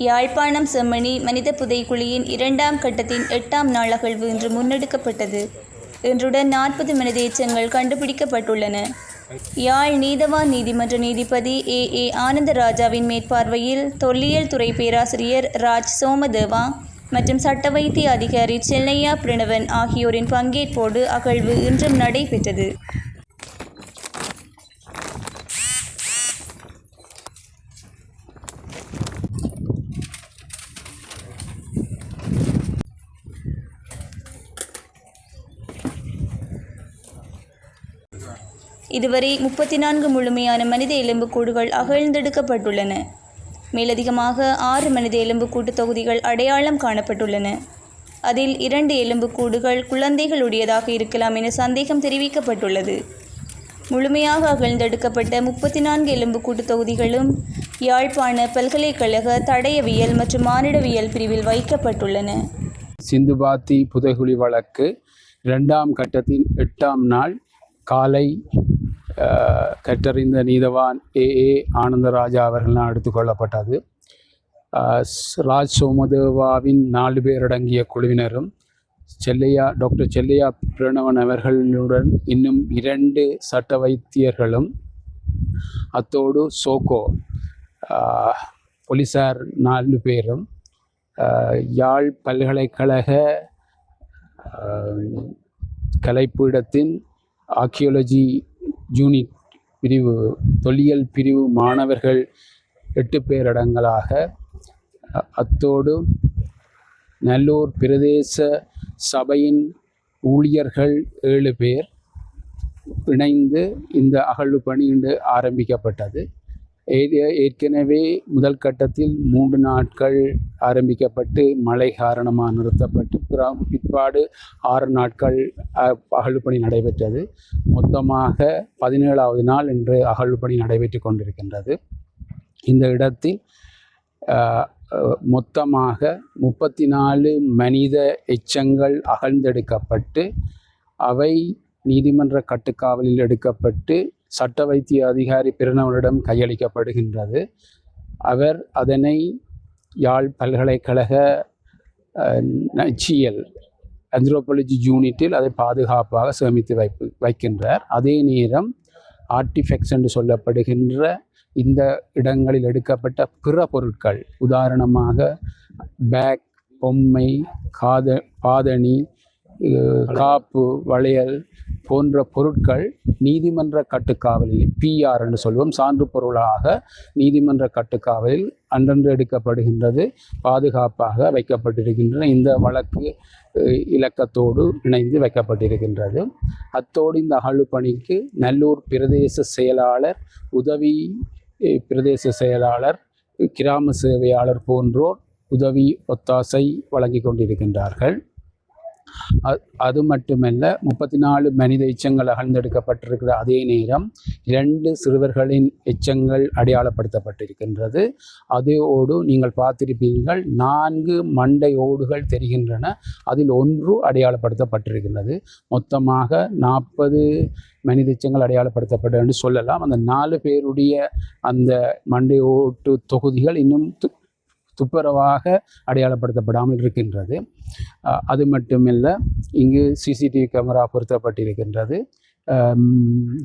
யாழ்ப்பாணம் செம்மணி மனித புதைக்குழியின் இரண்டாம் கட்டத்தின் எட்டாம் நாள் அகழ்வு இன்று முன்னெடுக்கப்பட்டது. இன்றுடன் நாற்பது மனித எச்சங்கள் கண்டுபிடிக்கப்பட்டுள்ளன. யாழ் நீதவான் நீதிமன்ற நீதிபதி ஏ. ஏ. ஆனந்தராஜாவின் மேற்பார்வையில் தொல்லியல் துறை பேராசிரியர் ராஜ் சோமதேவா மற்றும் சட்ட வைத்திய அதிகாரி சென்னையா பிரணவன் ஆகியோரின் பங்கேற்போடு அகழ்வு இன்றும் நடைபெற்றது. இதுவரை முப்பத்தி நான்கு முழுமையான மனித எலும்புக்கூடுகள் அகழ்ந்தெடுக்கப்பட்டுள்ளன. மேலதிகமாக ஆறு மனித எலும்புக்கூட்டு தொகுதிகள் அடையாளம் காணப்பட்டுள்ளன. அதில் இரண்டு எலும்புக்கூடுகள் குழந்தைகளுடையதாக இருக்கலாம் என சந்தேகம் தெரிவிக்கப்பட்டுள்ளது. முழுமையாக அகழ்ந்தெடுக்கப்பட்ட முப்பத்தி நான்கு எலும்புக்கூட்டு தொகுதிகளும் யாழ்ப்பாண பல்கலைக்கழக தடயவியல் மற்றும் மானிடவியல் பிரிவில் வைக்கப்பட்டுள்ளன. சிந்துபாத்தி புதைகுழி வழக்கு இரண்டாம் கட்டத்தின் எட்டாம் நாள் காலை கற்றறிந்த நீதவான் ஏ ஏ ஆனந்தராஜா அவர்களால் எடுத்துக்கொள்ளப்பட்டது ராஜ் சோமதேவாவின் நாலு பேர் அடங்கிய குழுவினரும் செல்லையா டாக்டர் செல்லையா பிரணவன் அவர்களுடன் இன்னும் இரண்டு சட்ட வைத்தியர்களும் அத்தோடு சோகோ போலீஸார் போலீசார் நாலு பேரும் யாழ் பல்கலைக்கழக கலைப்பீடத்தின் ஆர்கியோலஜி யூனிட் பிரிவு தொல்லியல் பிரிவு மாணவர்கள் எட்டு பேரடங்களாக அத்தோடு நல்லூர் பிரதேச சபையின் ஊழியர்கள் ஏழு பேர் இணைந்து இந்த அகழ்வு பணி இன்று ஆரம்பிக்கப்பட்டது. ஏற்கனவே முதல் கட்டத்தில் மூன்று நாட்கள் ஆரம்பிக்கப்பட்டு மழை காரணமாக நிறுத்தப்பட்டு பிற்பாடு ஆறு நாட்கள் அ- அகழ்வு பணி நடைபெற்றது. மொத்தமாக பதினேழாவது நாள் இன்று அகழ்வு பணி நடைபெற்று கொண்டிருக்கின்றது. இந்த இடத்தில் மொத்தமாக முப்பத்தி நாலு மனித எச்சங்கள் அகழ்ந்தெடுக்கப்பட்டு அவை நீதிமன்ற கட்டுக்காவலில் எடுக்கப்பட்டு சட்ட வைத்திய அதிகாரி பிரணவனிடம் கையளிக்கப்படுகின்றது. அவர் அதனை யாழ் பல்கலைக்கழக நச்சியல் ஆந்த்ரோபாலஜி யூனிட்டில் அதை பாதுகாப்பாக சேமித்து வைப்பு வைக்கின்றார். அதே நேரம் ஆர்டிஃபெக்ட்ஸ் என்று சொல்லப்படுகின்ற இந்த இடங்களில் எடுக்கப்பட்ட பிற பொருட்கள் உதாரணமாக பேக் பொம்மை காத பாதணி காப்பு வளையல் போன்ற பொருட்கள் நீதிமன்ற கட்டுக்காவலில் பிஆர் சொல்வோம் சான்று பொருளாக நீதிமன்ற கட்டுக்காவலில் அன்றன்று எடுக்கப்படுகின்றது பாதுகாப்பாக வைக்கப்பட்டிருக்கின்றன. இந்த வழக்கு இலக்கத்தோடு இணைந்து வைக்கப்பட்டிருக்கின்றது. அத்தோடு இந்த அகழ்வு பணிக்கு நல்லூர் பிரதேச செயலாளர் உதவி பிரதேச செயலாளர் கிராம சேவையாளர் போன்றோர் உதவி ஒத்தாசை வழங்கி கொண்டிருக்கின்றார்கள். அது மட்டுமல்ல முப்பத்தி நாலு மனித எச்சங்கள் அகழ்ந்தெடுக்கப்பட்டிருக்கிற அதே நேரம் இரண்டு சிறுவர்களின் எச்சங்கள் அடையாளப்படுத்தப்பட்டிருக்கின்றது. அதோடு நீங்கள் பார்த்திருப்பீர்கள் நான்கு மண்டை ஓடுகள் தெரிகின்றன அதில் ஒன்று அடையாளப்படுத்தப்பட்டிருக்கின்றது. மொத்தமாக நாற்பது மனித எச்சங்கள் அடையாளப்படுத்தப்பட்டு என்று சொல்லலாம். அந்த நாலு பேருடைய அந்த மண்டை ஓட்டு தொகுதிகள் இன்னும் து- துப்புரவாக அடையாளப்படுத்தப்படாமல் இருக்கின்றது. அது மட்டுமில்லை இங்கு சிசிடிவி கேமரா பொருத்தப்பட்டிருக்கின்றது.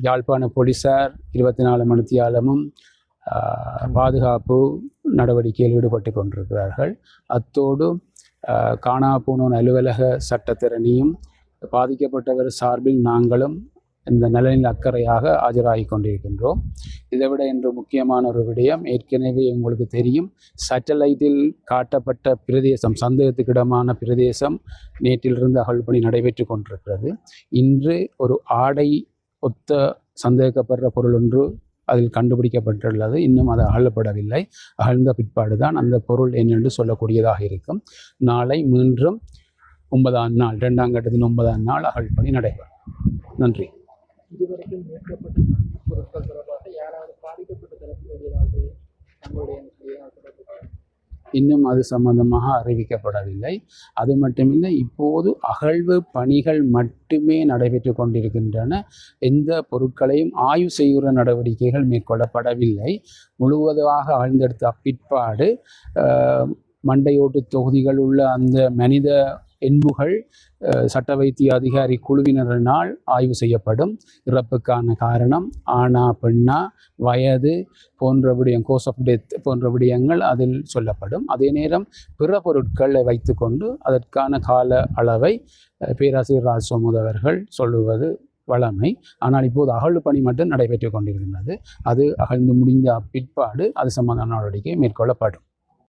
யாழ்ப்பாண போலீஸார் இருபத்தி நாலு மணித்தியாலமும் பாதுகாப்பு நடவடிக்கையில் ஈடுபட்டு கொண்டிருக்கிறார்கள். அத்தோடு காணா போனோன் அலுவலக சட்டத்திறனையும் பாதிக்கப்பட்டவர் சார்பில் நாங்களும் இந்த நலனில் அக்கறையாக ஆஜராகி கொண்டிருக்கின்றோம். இதை விட இன்று முக்கியமான ஒரு விடயம் ஏற்கனவே உங்களுக்கு தெரியும். சேட்டலைட்டில் காட்டப்பட்ட பிரதேசம் சந்தேகத்துக்கிடமான பிரதேசம் நேற்றிலிருந்து அகழ்பணி நடைபெற்று கொண்டிருக்கிறது. இன்று ஒரு ஆடை ஒத்த சந்தேகப்படுற பொருள் ஒன்று அதில் கண்டுபிடிக்கப்பட்டுள்ளது. இன்னும் அது அகழப்படவில்லை அகழ்ந்த பிற்பாடு தான் அந்த பொருள் என்னென்று சொல்லக்கூடியதாக இருக்கும். நாளை மீண்டும் ஒன்பதாம் நாள் இரண்டாம் கட்டத்தின் ஒன்பதாம் நாள் அகழ்பணி நடைபெறும். நன்றி. இதுவரைக்கும் மீட்கப்பட்ட நான்கு பொருட்கள் தொடர்பாக யாராவது பாதிக்கப்பட்ட தரப்பில் ஏதாவது தங்களுடைய இன்னும் அது சம்பந்தமாக அறிவிக்கப்படவில்லை. அது மட்டுமில்லை இப்போது அகழ்வு பணிகள் மட்டுமே நடைபெற்று கொண்டிருக்கின்றன. எந்த பொருட்களையும் ஆய்வு செய்கிற நடவடிக்கைகள் மேற்கொள்ளப்படவில்லை. முழுவதுமாக ஆழ்ந்தெடுத்த பிற்பாடு மண்டையோட்டு தொகுதிகள் உள்ள அந்த மனித என்புகள் சட்ட வைத்திய அதிகாரி குழுவினரினால் ஆய்வு செய்யப்படும். இறப்புக்கான காரணம் ஆணா பெண்ணா வயது போன்ற விடயம் கோஸ் ஆஃப் டெத் போன்ற விடயங்கள் அதில் சொல்லப்படும். அதே நேரம் பிற பொருட்களை வைத்துக்கொண்டு அதற்கான கால அளவை பேராசிரியர் ராஜ்சோமுத் அவர்கள் சொல்லுவது வழமை ஆனால் இப்போது அகழ்வு பணி மட்டும் நடைபெற்று கொண்டிருக்கின்றது. அது அகழ்ந்து முடிந்த பிற்பாடு அது சம்பந்தமான நடவடிக்கை மேற்கொள்ளப்படும்.